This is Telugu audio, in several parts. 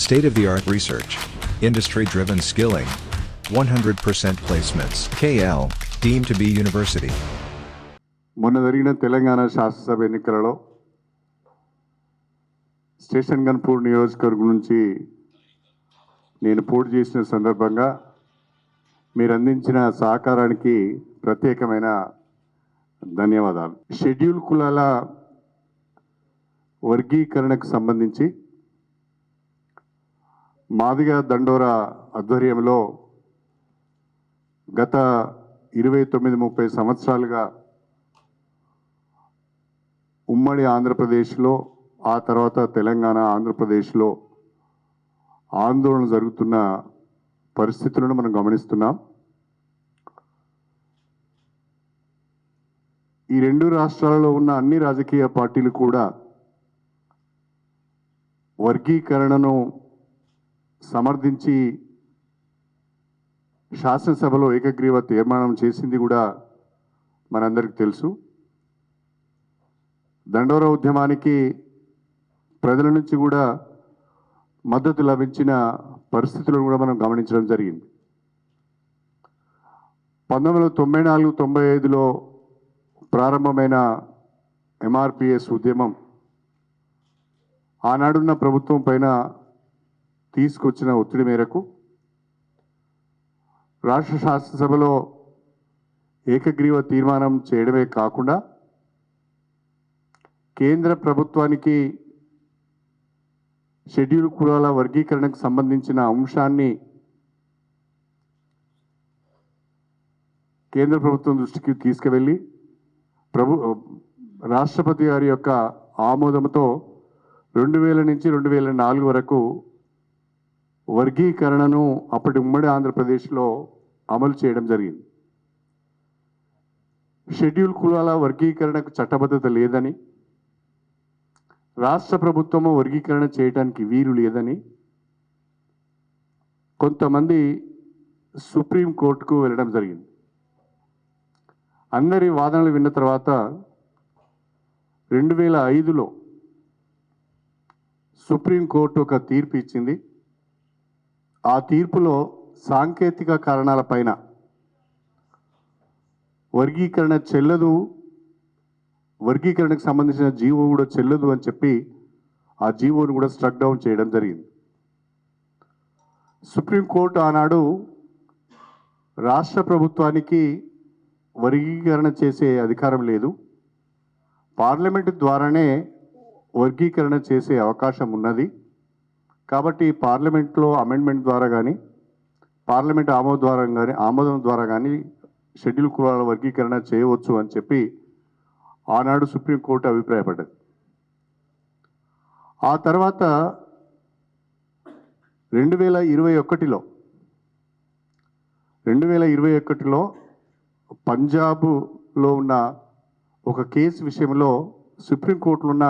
State of the art research. Industry driven skilling. 100% placements. KL, deemed to be university. మొన్న జరిగిన తెలంగాణ శాసనసభ ఎన్నికలలో స్టేషన్ గన్పూర్ నియోజకవర్గం నుంచి నేను పోటీ చేసిన సందర్భంగా మీరు అందించిన సహకారానికి ప్రత్యేకమైన ధన్యవాదాలు షెడ్యూల్ కులాల వర్గీకరణకు సంబంధించి మాదిగ దండోరా ఆధ్వర్యంలో గత ఇరవై తొమ్మిది ముప్పై సంవత్సరాలుగా ఉమ్మడి ఆంధ్రప్రదేశ్లో ఆ తర్వాత తెలంగాణ ఆంధ్రప్రదేశ్లో ఆందోళన జరుగుతున్న పరిస్థితులను మనం గమనిస్తున్నాం. ఈ రెండు రాష్ట్రాలలో ఉన్న అన్ని రాజకీయ పార్టీలు కూడా వర్గీకరణను సమర్థించి శాసనసభలో ఏకగ్రీవ తీర్మానం చేసింది కూడా మనందరికీ తెలుసు. దండోర ఉద్యమానికి ప్రజల నుంచి కూడా మద్దతు లభించిన పరిస్థితులను కూడా మనం గమనించడం జరిగింది. పంతొమ్మిది వందల తొంభై నాలుగు తొంభై ఐదులో ప్రారంభమైన ఎంఆర్పిఎస్ ఉద్యమం ఆనాడున్న ప్రభుత్వం పైన తీసుకొచ్చిన ఒత్తిడి మేరకు రాష్ట్ర శాసనసభలో ఏకగ్రీవ తీర్మానం చేయడమే కాకుండా కేంద్ర ప్రభుత్వానికి షెడ్యూల్ కులాల వర్గీకరణకు సంబంధించిన అంశాన్ని కేంద్ర ప్రభుత్వం దృష్టికి తీసుకువెళ్ళి ప్రభు రాష్ట్రపతి గారి యొక్క ఆమోదంతో రెండు వేల నుంచి రెండు వేల నాలుగు వరకు వర్గీకరణను అప్పటి ఉమ్మడి ఆంధ్రప్రదేశ్లో అమలు చేయడం జరిగింది. షెడ్యూల్ కులాల వర్గీకరణకు చట్టబద్ధత లేదని రాష్ట్ర ప్రభుత్వము వర్గీకరణ చేయడానికి వీలు లేదని కొంతమంది సుప్రీం కోర్టుకు వెళ్ళడం జరిగింది. అందరి వాదనలు విన్న తర్వాత రెండు వేల ఐదులో సుప్రీంకోర్టు ఒక తీర్పు ఇచ్చింది. ఆ తీర్పులో సాంకేతిక కారణాలపైన వర్గీకరణ చెల్లదు. వర్గీకరణకు సంబంధించిన జీవో కూడా చెల్లదు అని చెప్పి ఆ జీవోను కూడా స్ట్రక్ డౌన్ చేయడం జరిగింది. సుప్రీంకోర్టు ఆనాడు రాష్ట్ర ప్రభుత్వానికి వర్గీకరణ చేసే అధికారం లేదు. పార్లమెంటు ద్వారానే వర్గీకరణ చేసే అవకాశం ఉన్నది. కాబట్టి పార్లమెంట్లో అమెండ్మెంట్ ద్వారా కానీ పార్లమెంట్ ఆమోద ద్వారా కానీ ఆమోదం ద్వారా కానీ షెడ్యూల్ కులాల వర్గీకరణ చేయవచ్చు అని చెప్పి ఆనాడు సుప్రీంకోర్టు అభిప్రాయపడ్డది. ఆ తర్వాత రెండు వేల ఇరవై ఒకటిలో రెండు వేల ఇరవై ఒకటిలో పంజాబ్లో ఉన్న ఒక కేసు విషయంలో సుప్రీంకోర్టులో ఉన్న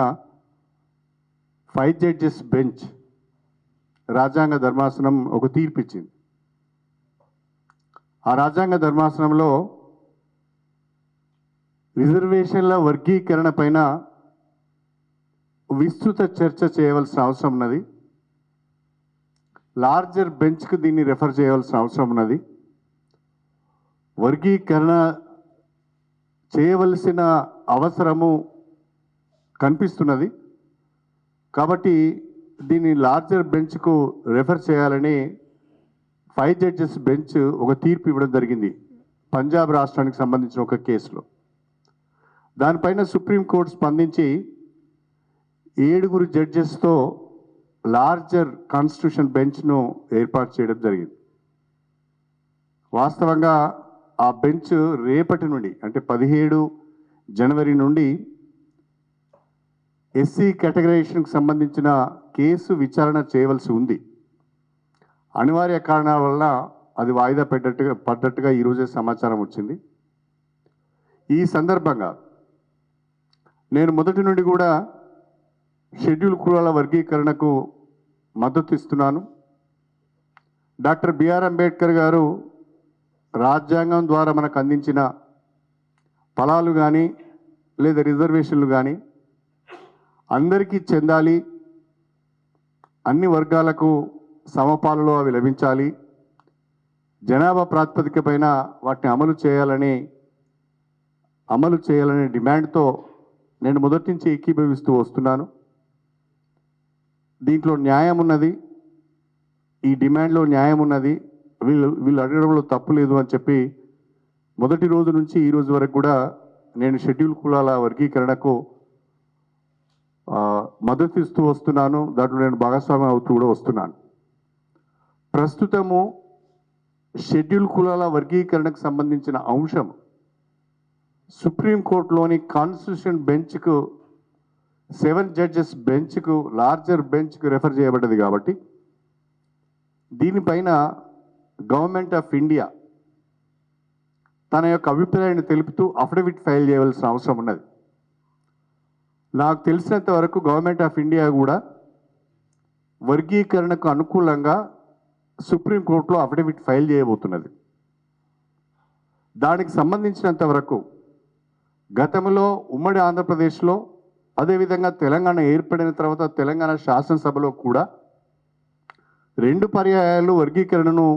ఫైవ్ జడ్జెస్ బెంచ్ రాజ్యాంగ ధర్మాసనం ఒక తీర్పు ఇచ్చింది ఆ రాజ్యాంగ ధర్మాసనంలో రిజర్వేషన్ల వర్గీకరణ పైన విస్తృత చర్చ చేయవలసిన అవసరం ఉన్నది. లార్జర్ బెంచ్కు దీన్ని రెఫర్ చేయవలసిన అవసరం ఉన్నది. వర్గీకరణ చేయవలసిన అవసరము కనిపిస్తున్నది. కాబట్టి దీన్ని లార్జర్ బెంచ్కు రెఫర్ చేయాలని ఫైవ్ జడ్జెస్ బెంచ్ ఒక తీర్పు ఇవ్వడం జరిగింది పంజాబ్ రాష్ట్రానికి సంబంధించిన ఒక కేసులో. దానిపైన సుప్రీంకోర్టు స్పందించి ఏడుగురు జడ్జెస్తో లార్జర్ కాన్స్టిట్యూషన్ బెంచ్ను ఏర్పాటు చేయడం జరిగింది. వాస్తవంగా ఆ బెంచ్ రేపటి నుండి అంటే పదిహేడు జనవరి నుండి ఎస్సీ కేటగరైజేషన్కు సంబంధించిన కేసు విచారణ చేయవలసి ఉంది. అనివార్య కారణాల వల్ల అది వాయిదా పెట్టట్టుగా పడ్డట్టుగా ఈరోజే సమాచారం వచ్చింది. ఈ సందర్భంగా నేను మొదటి నుండి కూడా షెడ్యూల్ కులాల వర్గీకరణకు మద్దతు ఇస్తున్నాను. డాక్టర్ బిఆర్ అంబేద్కర్ గారు రాజ్యాంగం ద్వారా మనకు అందించిన ఫలాలు కానీ లేదా రిజర్వేషన్లు కానీ అందరికీ చెందాలి. అన్ని వర్గాలకు సమపాలలో అవి లభించాలి. జనాభా ప్రాతిపదిక పైన వాటిని అమలు చేయాలని అమలు చేయాలనే డిమాండ్తో నేను మొదటి నుంచి ఏకీభవిస్తూ వస్తున్నాను. దీంట్లో న్యాయం ఉన్నది. ఈ డిమాండ్లో న్యాయం ఉన్నది. వీళ్ళు వీళ్ళు అడగడంలో తప్పు లేదు అని చెప్పి మొదటి రోజు నుంచి ఈ రోజు వరకు కూడా నేను షెడ్యూల్ కులాల వర్గీకరణకు మద్దతు ఇస్తూ వస్తున్నాను. దాంట్లో నేను భాగస్వామి అవుతూ కూడా వస్తున్నాను. ప్రస్తుతము షెడ్యూల్ కులాల వర్గీకరణకు సంబంధించిన అంశం సుప్రీంకోర్టులోని కాన్స్టిట్యూషన్ బెంచ్కు సెవెన్ జడ్జెస్ బెంచ్కు లార్జర్ బెంచ్కు రెఫర్ చేయబడ్డది కాబట్టి దీనిపైన గవర్నమెంట్ ఆఫ్ ఇండియా తన యొక్క అభిప్రాయాన్ని తెలుపుతూ అఫిడవిట్ ఫైల్ చేయవలసిన అవసరం ఉన్నది. నాకు తెలిసినంత వరకు గవర్నమెంట్ ఆఫ్ ఇండియా కూడా వర్గీకరణకు అనుకూలంగా సుప్రీంకోర్టులో అఫిడవిట్ ఫైల్ చేయబోతున్నది. దానికి సంబంధించినంత వరకు గతంలో ఉమ్మడి ఆంధ్రప్రదేశ్లో అదేవిధంగా తెలంగాణ ఏర్పడిన తర్వాత తెలంగాణ శాసనసభలో కూడా రెండు పర్యాయాలు వర్గీకరణను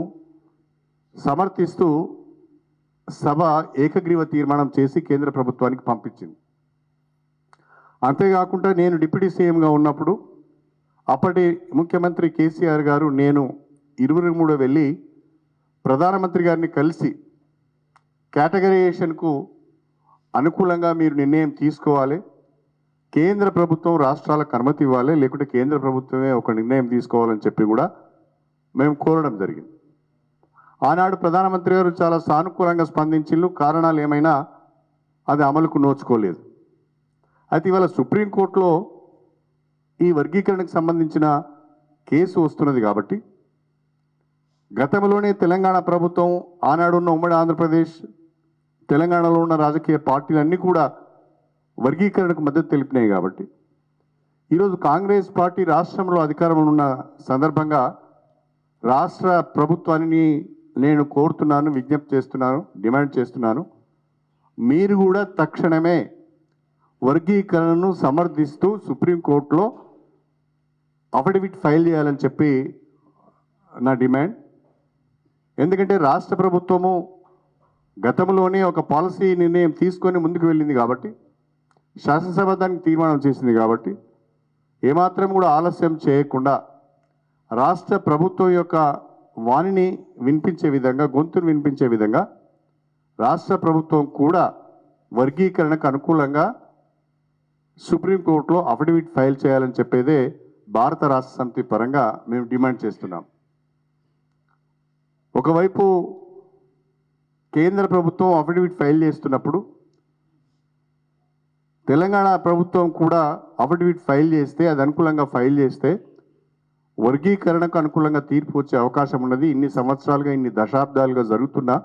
సమర్థిస్తూ సభ ఏకగ్రీవ తీర్మానం చేసి కేంద్ర ప్రభుత్వానికి పంపించింది. అంతేకాకుండా నేను డిప్యూటీ సీఎంగా ఉన్నప్పుడు అప్పటి ముఖ్యమంత్రి కేసీఆర్ గారు నేను ఇరువురు మూడు వెళ్ళి ప్రధానమంత్రి గారిని కలిసి కేటగరైజేషన్కు అనుకూలంగా మీరు నిర్ణయం తీసుకోవాలి. కేంద్ర ప్రభుత్వం రాష్ట్రాలకు అనుమతి ఇవ్వాలి. లేకుంటే కేంద్ర ప్రభుత్వమే ఒక నిర్ణయం తీసుకోవాలని చెప్పి కూడా మేము కోరడం జరిగింది. ఆనాడు ప్రధానమంత్రి గారు చాలా సానుకూలంగా స్పందించిళ్ళు కారణాలు ఏమైనా అది అమలుకు నోచుకోలేదు. అయితే ఇవాళ సుప్రీంకోర్టులో ఈ వర్గీకరణకు సంబంధించిన కేసు వస్తున్నది కాబట్టి గతంలోనే తెలంగాణ ప్రభుత్వం ఆనాడున్న ఉమ్మడి ఆంధ్రప్రదేశ్ తెలంగాణలో ఉన్న రాజకీయ పార్టీలన్నీ కూడా వర్గీకరణకు మద్దతు తెలిపినాయి కాబట్టి ఈరోజు కాంగ్రెస్ పార్టీ రాష్ట్రంలో అధికారంలో ఉన్న సందర్భంగా రాష్ట్ర ప్రభుత్వాన్ని నేను కోరుతున్నాను విజ్ఞప్తి చేస్తున్నాను డిమాండ్ చేస్తున్నాను. మీరు కూడా తక్షణమే వర్గీకరణను సమర్థిస్తూ సుప్రీంకోర్టులో అఫిడవిట్ ఫైల్ చేయాలని చెప్పి నా డిమాండ్. ఎందుకంటే రాష్ట్ర ప్రభుత్వము గతంలోనే ఒక పాలసీ నిర్ణయం తీసుకొని ముందుకు వెళ్ళింది కాబట్టి శాసనసభ దానికి తీర్మానం చేసింది కాబట్టి ఏమాత్రం కూడా ఆలస్యం చేయకుండా రాష్ట్ర ప్రభుత్వం యొక్క వాణిని వినిపించే విధంగా గొంతును వినిపించే విధంగా రాష్ట్ర ప్రభుత్వం కూడా వర్గీకరణకు అనుకూలంగా సుప్రీంకోర్టులో అఫిడవిట్ ఫైల్ చేయాలని చెప్పేదే భారత రాష్ట్ర సమితి పరంగా మేము డిమాండ్ చేస్తున్నాం. ఒకవైపు కేంద్ర ప్రభుత్వం అఫిడవిట్ ఫైల్ చేస్తున్నప్పుడు తెలంగాణ ప్రభుత్వం కూడా అఫిడవిట్ ఫైల్ చేస్తే అది అనుకూలంగా ఫైల్ చేస్తే వర్గీకరణకు అనుకూలంగా తీర్పు వచ్చే అవకాశం ఉన్నది. ఇన్ని సంవత్సరాలుగా ఇన్ని దశాబ్దాలుగా జరుగుతున్న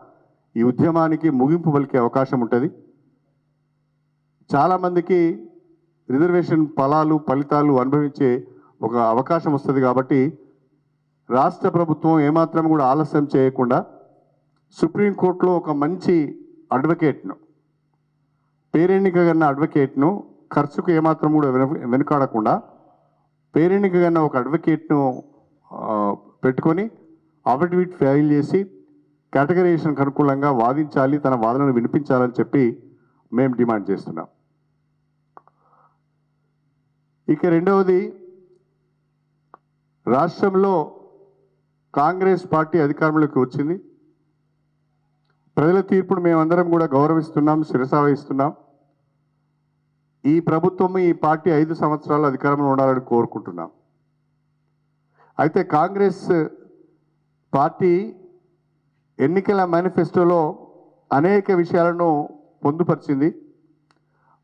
ఈ ఉద్యమానికి ముగింపు పలికే అవకాశం ఉంటుంది. చాలామందికి రిజర్వేషన్ ఫలాలు ఫలితాలు అనుభవించే ఒక అవకాశం వస్తుంది కాబట్టి రాష్ట్ర ప్రభుత్వం ఏమాత్రం కూడా ఆలస్యం చేయకుండా సుప్రీంకోర్టులో ఒక మంచి అడ్వకేట్ను పేరెన్నిక కన్నా అడ్వకేట్ను ఖర్చుకు ఏమాత్రం కూడా వెనుకాడకుండా పేరెన్నిక కన్నా ఒక అడ్వకేట్ను పెట్టుకొని అఫిడవిట్ ఫైల్ చేసి కేటగరైజేషన్కి అనుకూలంగా వాదించాలి తన వాదనను వినిపించాలని చెప్పి మేము డిమాండ్ చేస్తున్నాం. ఇక రెండవది రాష్ట్రంలో కాంగ్రెస్ పార్టీ అధికారంలోకి వచ్చింది. ప్రజల తీర్పును మేమందరం కూడా గౌరవిస్తున్నాం శిరసావహిస్తున్నాం. ఈ ప్రభుత్వం ఈ పార్టీ ఐదు సంవత్సరాలు అధికారంలో ఉండాలని కోరుకుంటున్నాం. అయితే కాంగ్రెస్ పార్టీ ఎన్నికల మేనిఫెస్టోలో అనేక విషయాలను పొందుపరిచింది.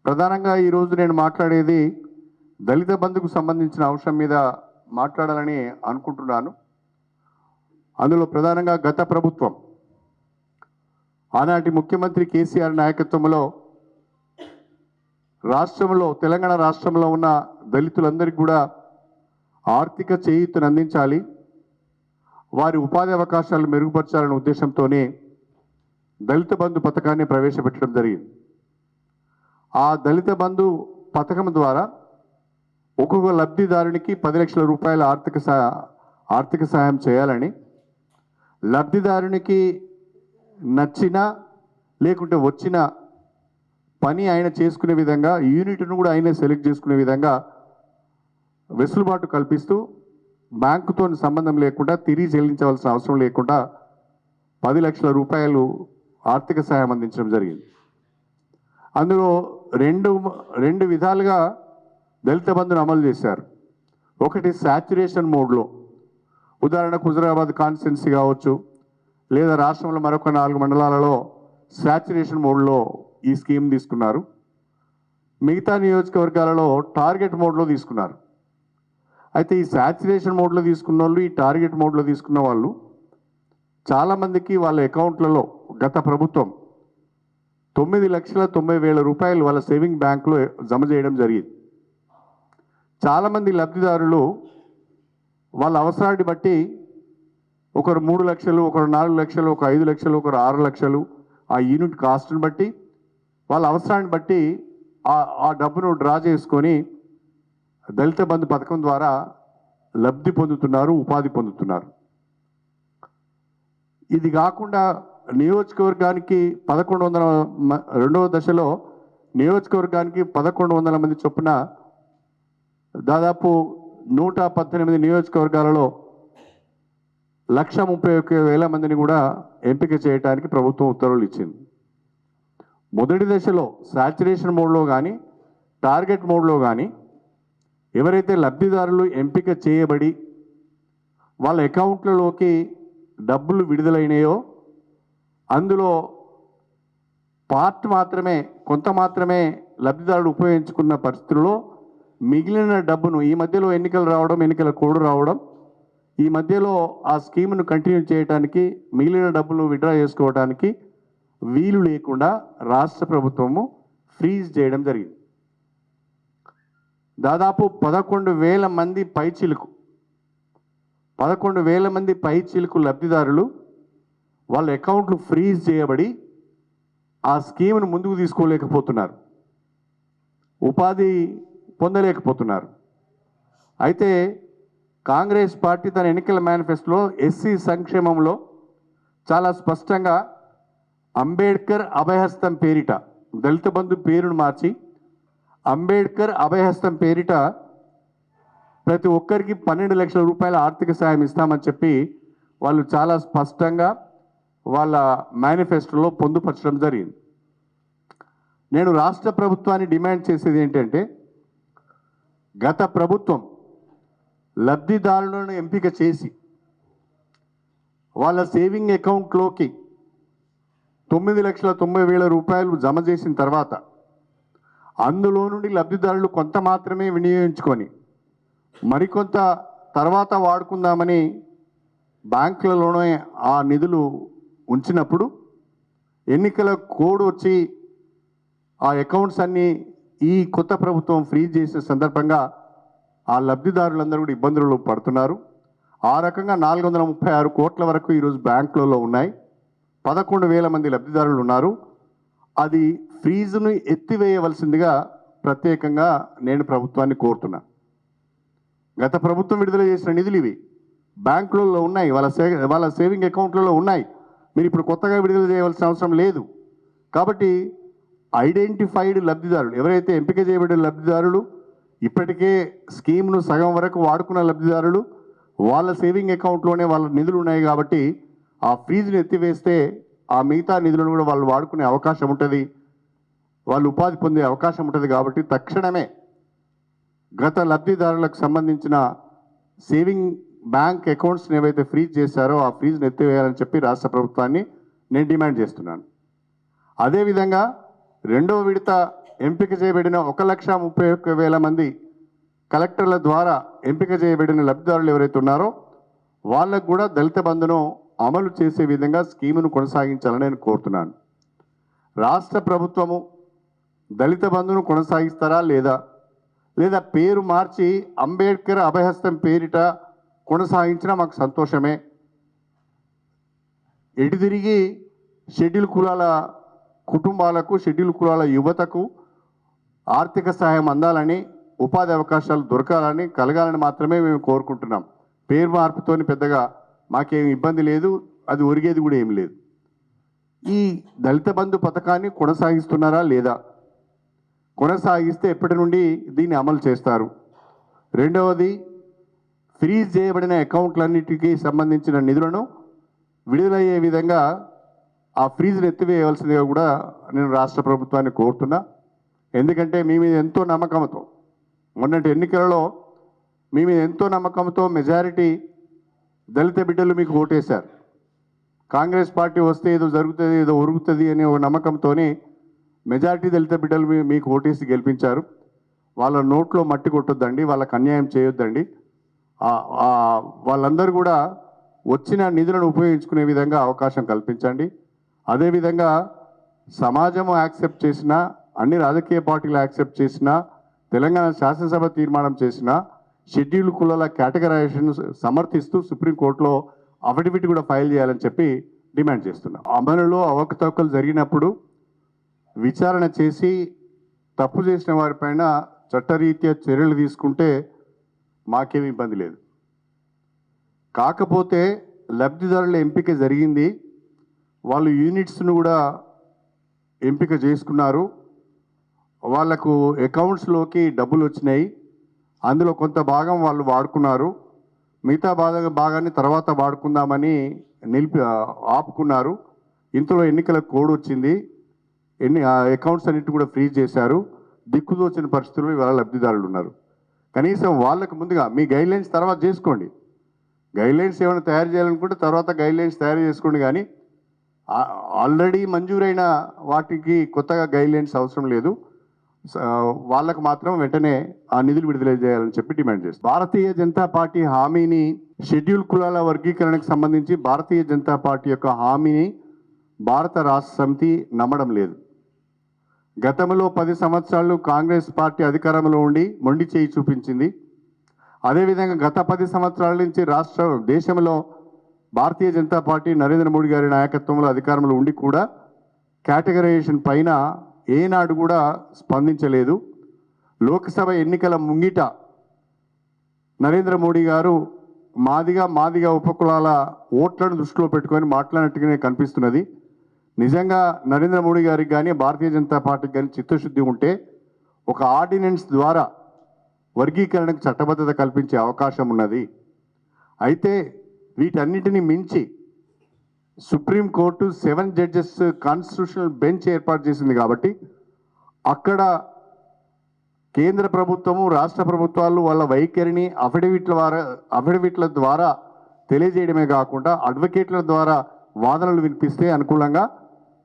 ప్రధానంగా ఈరోజు నేను మాట్లాడేది దళిత బంధుకు సంబంధించిన అంశం మీద మాట్లాడాలని అనుకుంటున్నాను. అందులో ప్రధానంగా గత ప్రభుత్వం ఆనాటి ముఖ్యమంత్రి కేసీఆర్ నాయకత్వంలో రాష్ట్రంలో తెలంగాణ రాష్ట్రంలో ఉన్న దళితులందరికీ కూడా ఆర్థిక చేయూతను అందించాలి వారి ఉపాధి అవకాశాలు మెరుగుపరచాలనే ఉద్దేశంతోనే దళిత బంధు పథకాన్ని ప్రవేశపెట్టడం జరిగింది. ఆ దళిత బంధు పథకం ద్వారా ఒక్కొక్క లబ్ధిదారునికి పది లక్షల రూపాయల ఆర్థిక సహా ఆర్థిక సహాయం చేయాలని లబ్ధిదారునికి నచ్చిన లేకుంటే వచ్చిన పని ఆయన చేసుకునే విధంగా యూనిట్ను కూడా ఆయనే సెలెక్ట్ చేసుకునే విధంగా వెసులుబాటు కల్పిస్తూ బ్యాంకుతో సంబంధం లేకుండా తిరిగి చెల్లించవలసిన అవసరం లేకుండా పది లక్షల రూపాయలు ఆర్థిక సహాయం అందించడం జరిగింది. అందులో రెండు రెండు విధాలుగా దళిత బంధును అమలు చేశారు. ఒకటి శాచురేషన్ మోడ్లో ఉదాహరణకు హుజరాబాద్ కాన్స్టిట్యున్సీ కావచ్చు లేదా రాష్ట్రంలో మరొక నాలుగు మండలాలలో శాచురేషన్ మోడ్లో ఈ స్కీమ్ తీసుకున్నారు. మిగతా నియోజకవర్గాలలో టార్గెట్ మోడ్లో తీసుకున్నారు. అయితే ఈ శాచురేషన్ మోడ్లో తీసుకున్న వాళ్ళు ఈ టార్గెట్ మోడ్లో తీసుకున్న వాళ్ళు చాలామందికి వాళ్ళ అకౌంట్లలో గత ప్రభుత్వం తొమ్మిది లక్షల తొంభై వేల రూపాయలు వాళ్ళ సేవింగ్ బ్యాంకులో జమ చేయడం జరిగింది. చాలామంది లబ్ధిదారులు వాళ్ళ అవసరాన్ని బట్టి ఒకరు మూడు లక్షలు ఒకరు నాలుగు లక్షలు ఒక ఐదు లక్షలు ఒకరు ఆరు లక్షలు ఆ యూనిట్ కాస్ట్ని బట్టి వాళ్ళ అవసరాన్ని బట్టి ఆ ఆ డబ్బును డ్రా చేసుకొని దళిత బంధు పథకం ద్వారా లబ్ధి పొందుతున్నారు ఉపాధి పొందుతున్నారు. ఇది కాకుండా నియోజకవర్గానికి పదకొండు వందల రెండవ దశలో నియోజకవర్గానికి పదకొండు వందల మంది చొప్పున దాదాపు నూట పద్దెనిమిది నియోజకవర్గాలలో లక్ష ముప్పై ఒక్క వేల మందిని కూడా ఎంపిక చేయడానికి ప్రభుత్వం ఉత్తర్వులు ఇచ్చింది. మొదటి దశలో సాచురేషన్ మోడ్లో కానీ టార్గెట్ మోడ్లో కానీ ఎవరైతే లబ్ధిదారులు ఎంపిక చేయబడి వాళ్ళ అకౌంట్లలోకి డబ్బులు విడుదలైనాయో అందులో పార్ట్ మాత్రమే కొంత మాత్రమే లబ్ధిదారుడు ఉపయోగించుకున్న పరిస్థితుల్లో మిగిలిన డబ్బును ఈ మధ్యలో ఎన్నికలు రావడం ఎన్నికల కోడ్ రావడం ఈ మధ్యలో ఆ స్కీమ్ను కంటిన్యూ చేయడానికి మిగిలిన డబ్బులు విడ్రా చేసుకోవడానికి వీలు లేకుండా రాష్ట్ర ప్రభుత్వము ఫ్రీజ్ చేయడం జరిగింది. దాదాపు పదకొండు వేల మంది పైచిలుకు పదకొండు వేల మంది పైచిలుకు లబ్ధిదారులు వాళ్ళ అకౌంట్లు ఫ్రీజ్ చేయబడి ఆ స్కీమ్ను ముందుకు తీసుకోలేకపోతున్నారు. ఉపాధి పొందలేకపోతున్నారు. అయితే కాంగ్రెస్ పార్టీ తన ఎన్నికల మేనిఫెస్టోలో ఎస్సీ సంక్షేమంలో చాలా స్పష్టంగా అంబేద్కర్ అభయహస్తం పేరిట దళిత బంధు పేరును మార్చి అంబేద్కర్ అభయహస్తం పేరిట ప్రతి ఒక్కరికి పన్నెండు లక్షల రూపాయల ఆర్థిక సాయం ఇస్తామని చెప్పి వాళ్ళు చాలా స్పష్టంగా వాళ్ళ మేనిఫెస్టోలో పొందుపరచడం జరిగింది. నేను రాష్ట్ర ప్రభుత్వాన్ని డిమాండ్ చేసేది ఏంటంటే గత ప్రభుత్వం లబ్ధిదారులను ఎంపిక చేసి వాళ్ళ సేవింగ్ అకౌంట్లోకి తొమ్మిది లక్షల తొంభై వేల రూపాయలు జమ చేసిన తర్వాత అందులో నుండి లబ్ధిదారులు కొంత మాత్రమే వినియోగించుకొని మరికొంత తర్వాత వాడుకుందామని బ్యాంకులలోనే ఆ నిధులు ఉంచినప్పుడు ఎన్నికల కోడ్ వచ్చి ఆ అకౌంట్స్ అన్నీ ఈ కొత్త ప్రభుత్వం ఫ్రీజ్ చేసిన సందర్భంగా ఆ లబ్ధిదారులందరూ కూడా ఇబ్బందులు పడుతున్నారు. ఆ రకంగా నాలుగు వందల ముప్పై ఆరు కోట్ల వరకు ఈరోజు బ్యాంకులలో ఉన్నాయి. పదకొండు వేల మంది లబ్ధిదారులు ఉన్నారు. అది ఫీజును ఎత్తివేయవలసిందిగా ప్రత్యేకంగా నేను ప్రభుత్వాన్ని కోరుతున్నా. గత ప్రభుత్వం విడుదల చేసిన నిధులు ఇవి. బ్యాంకులలో ఉన్నాయి. వాళ్ళ సే వాళ్ళ సేవింగ్ అకౌంట్లలో ఉన్నాయి. మీరు ఇప్పుడు కొత్తగా విడుదల చేయవలసిన అవసరం లేదు. కాబట్టి ఐడెంటిఫైడ్ లబ్ధిదారులు. ఎవరైతే ఎంపిక చేయబడిన లబ్ధిదారులు ఇప్పటికే స్కీమ్ను సగం వరకు వాడుకున్న లబ్ధిదారులు వాళ్ళ సేవింగ్ అకౌంట్లోనే వాళ్ళ నిధులు ఉన్నాయి కాబట్టి ఆ ఫీజును ఎత్తివేస్తే ఆ మిగతా నిధులను కూడా వాళ్ళు వాడుకునే అవకాశం ఉంటుంది. వాళ్ళు ఉపాధి పొందే అవకాశం ఉంటుంది కాబట్టి తక్షణమే గత లబ్ధిదారులకు సంబంధించిన సేవింగ్ బ్యాంక్ అకౌంట్స్ని ఏవైతే ఫ్రీజ్ చేశారో ఆ ఫీజుని ఎత్తివేయాలని చెప్పి రాష్ట్ర ప్రభుత్వాన్ని నేను డిమాండ్ చేస్తున్నాను. అదేవిధంగా రెండవ విడత ఎంపిక చేయబడిన ఒక లక్ష ముప్పై ఒక్క వేల మంది కలెక్టర్ల ద్వారా ఎంపిక చేయబడిన లబ్ధిదారులు ఎవరైతే ఉన్నారో వాళ్ళకు కూడా దళిత బంధును అమలు చేసే విధంగా స్కీమును కొనసాగించాలని నేను కోరుతున్నాను. రాష్ట్ర ప్రభుత్వము దళిత బంధును కొనసాగిస్తారా లేదా? లేదా పేరు మార్చి అంబేద్కర్ అభయహస్తం పేరిట కొనసాగించినా మాకు సంతోషమే? ఎటు తిరిగి షెడ్యూల్ కులాల కుటుంబాలకు షెడ్యూల్ కులాల యువతకు ఆర్థిక సహాయం అందాలని ఉపాధి అవకాశాలు దొరకాలని కలగాలని మాత్రమే మేము కోరుకుంటున్నాం. పేరు మార్పుతోని పెద్దగా మాకేం ఇబ్బంది లేదు అది ఒరిగేది కూడా ఏం లేదు. ఈ దళిత బంధు పథకాన్ని కొనసాగిస్తున్నారా లేదా? కొనసాగిస్తే ఎప్పటి నుండి దీన్ని అమలు చేస్తారు? రెండవది ఫ్రీజ్ చేయబడిన అకౌంట్లన్నిటికీ సంబంధించిన నిధులను విడుదలయ్యే విధంగా ఆ ఫ్రీజ్ను ఎత్తివేయవలసిందిగా కూడా నేను రాష్ట్ర ప్రభుత్వాన్ని కోరుతున్నా. ఎందుకంటే మీ మీద ఎంతో నమ్మకంతో మొన్నటి ఎన్నికలలో మీ మీద ఎంతో నమ్మకంతో మెజారిటీ దళిత బిడ్డలు మీకు ఓటేశారు. కాంగ్రెస్ పార్టీ వస్తే ఏదో జరుగుతుంది ఏదో ఒరుగుతుంది అనే ఒక నమ్మకంతోనే మెజారిటీ దళిత బిడ్డలు మీ- మీకు ఓటేసి గెలిపించారు. వాళ్ళ నోట్లో మట్టి కొట్టొద్దండి వాళ్ళకి అన్యాయం చేయొద్దండి. వాళ్ళందరూ కూడా వచ్చిన నిధులను ఉపయోగించుకునే విధంగా అవకాశం కల్పించండి. అదేవిధంగా సమాజము యాక్సెప్ట్ చేసిన అన్ని రాజకీయ పార్టీలు యాక్సెప్ట్ చేసిన తెలంగాణ శాసనసభ తీర్మానం చేసిన షెడ్యూల్ కులాల కేటగరైజేషన్ సమర్థిస్తూ సుప్రీంకోర్టులో అఫిడవిట్ కూడా ఫైల్ చేయాలని చెప్పి డిమాండ్ చేస్తున్నాం. అమలులో అవకతవకలు జరిగినప్పుడు విచారణ చేసి తప్పు చేసిన వారిపైన చట్టరీత్యా చర్యలు తీసుకుంటే మాకేమి ఇబ్బంది లేదు. కాకపోతే లబ్ధిదారుల ఎంపిక జరిగింది. వాళ్ళు యూనిట్స్ను కూడా ఎంపిక చేసుకున్నారు. వాళ్ళకు అకౌంట్స్లోకి డబ్బులు వచ్చినాయి. అందులో కొంత భాగం వాళ్ళు వాడుకున్నారు. మిగతా భాగ భాగాన్ని తర్వాత వాడుకుందామని నిలిపి ఆపుకున్నారు. ఇంతలో ఎన్నికల కోడ్ వచ్చింది. ఎన్ని అకౌంట్స్ అన్నిటి కూడా ఫ్రీజ్ చేశారు. దిక్కుదోచిన పరిస్థితుల్లో ఇవాళ లబ్ధిదారులు ఉన్నారు. కనీసం వాళ్ళకు ముందుగా మీ గైడ్లైన్స్ తర్వాత చేసుకోండి. గైడ్లైన్స్ ఏమైనా తయారు చేయాలనుకుంటే తర్వాత గైడ్లైన్స్ తయారు చేసుకోండి కానీ ఆల్రెడీ మంజూరైన వాటికి కొత్తగా గైడ్లైన్స్ అవసరం లేదు. వాళ్ళకు మాత్రం వెంటనే ఆ నిధులు విడుదల చేయాలని చెప్పి డిమాండ్ చేస్తారు. భారతీయ జనతా పార్టీ హామీని షెడ్యూల్ కులాల వర్గీకరణకు సంబంధించి భారతీయ జనతా పార్టీ యొక్క హామీని భారత రాష్ట్ర సమితి నమ్మడం లేదు. గతంలో పది సంవత్సరాలు కాంగ్రెస్ పార్టీ అధికారంలో ఉండి మొండి చేయి చూపించింది. అదేవిధంగా గత పది సంవత్సరాల నుంచి రాష్ట్ర దేశంలో భారతీయ జనతా పార్టీ నరేంద్ర మోడీ గారి నాయకత్వంలో అధికారంలో ఉండి కూడా కేటగరైజేషన్ పైన ఏనాడు కూడా స్పందించలేదు. లోక్సభ ఎన్నికల ముంగిట నరేంద్ర మోడీ గారు మాదిగా మాదిగా ఉపకులాల ఓట్లను దృష్టిలో పెట్టుకొని మాట్లాడినట్టుగానే కనిపిస్తున్నది. నిజంగా నరేంద్ర మోడీ గారికి కానీ భారతీయ జనతా పార్టీకి కానీ చిత్తశుద్ధి ఉంటే ఒక ఆర్డినెన్స్ ద్వారా వర్గీకరణకు చట్టబద్ధత కల్పించే అవకాశం ఉన్నది. అయితే వీటన్నిటిని మించి supreme court seven judges constitutional bench ఏర్పాటు చేసింది కాబట్టి అక్కడ కేంద్ర ప్రభుత్వము రాష్ట్ర ప్రభుత్వాలు వాళ్ళ వైఖరిని అఫిడవిట్ల ద్వారా అఫిడవిట్ల ద్వారా తెలియజేయడమే కాకుండా అడ్వకేట్ల ద్వారా వాదనలు వినిపిస్తే అనుకూలంగా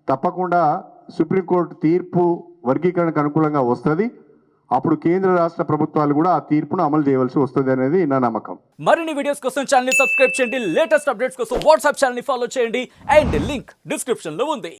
తప్పకుండా సుప్రీంకోర్టు తీర్పు వర్గీకరణకు అనుకూలంగా వస్తుంది. అప్పుడు కేంద్ర రాష్ట్ర ప్రభుత్వాలు కూడా ఆ తీర్పును అమలు చేయవలసి వస్తుంది అనేది నా నమ్మకం. మరిన్ని వీడియోస్ కోసం ఛానల్ని సబ్స్క్రైబ్ చేయండి. లేటెస్ట్ అప్డేట్స్ కోసం వాట్సాప్ ఛానల్ని ఫాలో చేయండి. అండ్ లింక్ డిస్క్రిప్షన్లో ఉంది.